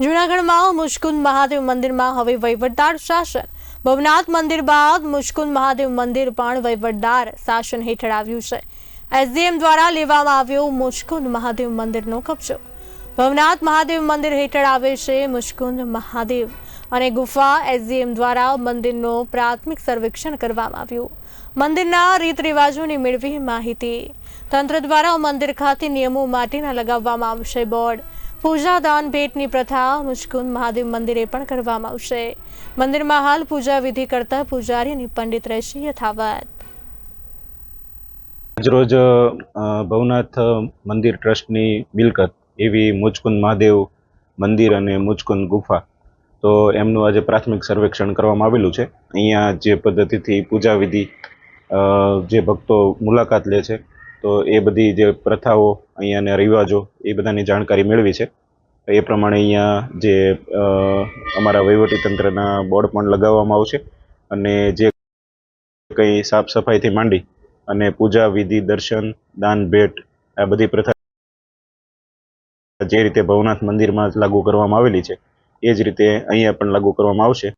જૂનાગઢમાં મુશ્કુંદ મહાદેવ મંદિરમાં હવે વહીવટદાર શાસન. ભવનાથ મંદિર બાદ મુશ્કુંદ મહાદેવ મંદિર પણ વહીવટદાર શાસન હેઠળ આવ્યું છે. એસડીએમ દ્વારા લેવામાં આવ્યો મુશ્કુંદ મહાદેવ મંદિરનો કબજો. ભવનાથ મહાદેવ મંદિર હેઠળ આવે છે મુશ્કુંદ મહાદેવ અને ગુફા એસડીએમ દ્વારા મંદિરનો પ્રાથમિક સર્વેક્ષણ કરવામાં આવ્યું. મંદિરના રીત રિવાજોની મેળવી માહિતી. તંત્ર દ્વારા મંદિર ખાતે નિયમો માટેના લગાવવામાં આવશે બોર્ડ. પૂજા દાન ભેટની પ્રથા મુશ્કુંદ મહાદેવ મંદિરે પણ કરવામાં આવશે. મંદિરમાં હાલ પૂજા વિધિ કરતા પૂજારી અને પંડિત રહેશે યથાવત. આજરોજ ભવનાથ મંદિર ટ્રસ્ટની મિલકત એવી મુજકુંદ મહાદેવ મંદિર અને મુચકુંદ ગુફા. તો એમનું આજે પ્રાથમિક સર્વેક્ષણ કરવામાં આવેલું છે. અહીંયા જે પદ્ધતિથી પૂજા વિધિ જે ભક્તો મુલાકાત લે છે તો એ બધી જે પ્રથાઓ અહીંયાના રિવાજો એ બધાની જાણકારી મેળવી છે. એ પ્રમાણે અહીંયા જે અમારા વહીવટીતંત્રના બોર્ડ પણ લગાવવામાં આવશે અને જે કંઈ સાફ સફાઈથી માંડી અને પૂજા, વિધિ, દર્શન, દાન, ભેટ આ બધી પ્રથા જે રીતે ભવનાથ મંદિરમાં લાગુ કરવામાં આવેલી છે, એ જ રીતે અહીંયા પણ લાગુ કરવામાં આવશે.